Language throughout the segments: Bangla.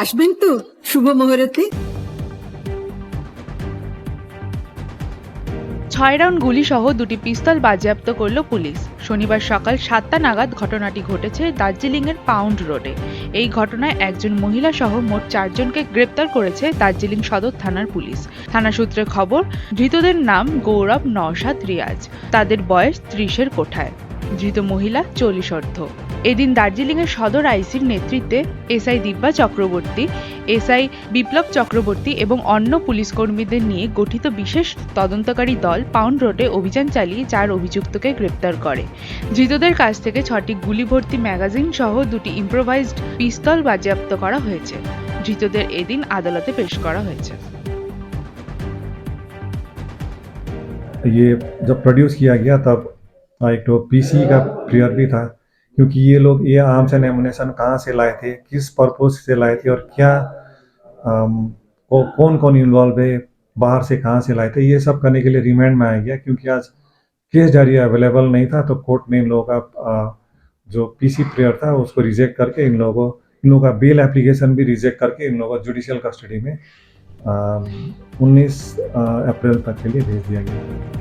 আসবেন তো শুভ মুহূর্তে। ছয় রাউন্ড গুলি সহ দুটি পিস্তল বাজেয়াপ্ত করল পুলিশ। শনিবার সকাল সাতটা নাগাদ ঘটনাটি ঘটেছে দার্জিলিংয়ের পাউন্ড রোডে। এই ঘটনায় একজন মহিলা সহ মোট চারজনকে গ্রেপ্তার করেছে দার্জিলিং সদর থানার পুলিশ। থানা সূত্রে খবর, ধৃতদের নাম গৌরব নওশাদ রিয়াজ। তাদের বয়স ত্রিশের কোঠায়। ধৃত মহিলা চল্লিশ অর্ধ। এদিন দার্জিলিংয়ের সদর আইসির নেতৃত্বে এসআই দিব্যা চক্রবর্তী এসআই বিপ্লব চক্রবর্তী এবং অন্য পুলিশ কর্মীদের নিয়ে গঠিত বিশেষ তদন্তকারী দল পাউন্ড রোডে অভিযান চালিয়ে চার অভিযুক্তকে গ্রেপ্তার করে ধৃতদের কাছ থেকে ছটি গুলিভর্তি ম্যাগাজিন সহ দুটি ইম্প্রোভাইজড পিস্তল বাজেয়াপ্ত করা হয়েছে ধৃতদের এদিন আদালতে পেশ করা হয়েছে ये जब प्रोड्यूस किया गया तब एक तो पीसी का प्रेयर भी था क्योंकि ये लोग ये आर्म्स एंड एमुनेशन कहाँ से लाए थे किस पर्पज से लाए थे और क्या को, कौन कौन इन्वॉल्व है बाहर से कहाँ से लाए थे ये सब करने के लिए रिमांड में आया गया क्योंकि आज केस जारी अवेलेबल नहीं था तो कोर्ट ने इन लोगों का जो पीसी प्रेयर था उसको रिजेक्ट करके इन लोगों इन लोगों का बेल एप्लीकेशन भी रिजेक्ट करके इन लोगों को जुडिशियल कस्टडी में उन्नीस अप्रैल तक के लिए भेज दिया गया।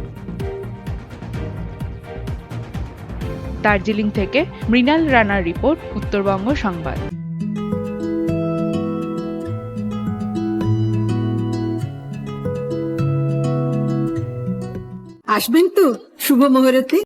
দার্জিলিং থেকে মৃণাল রানার রিপোর্ট উত্তরবঙ্গ সংবাদ। আসবেন তো শুভ মুহূর্তে।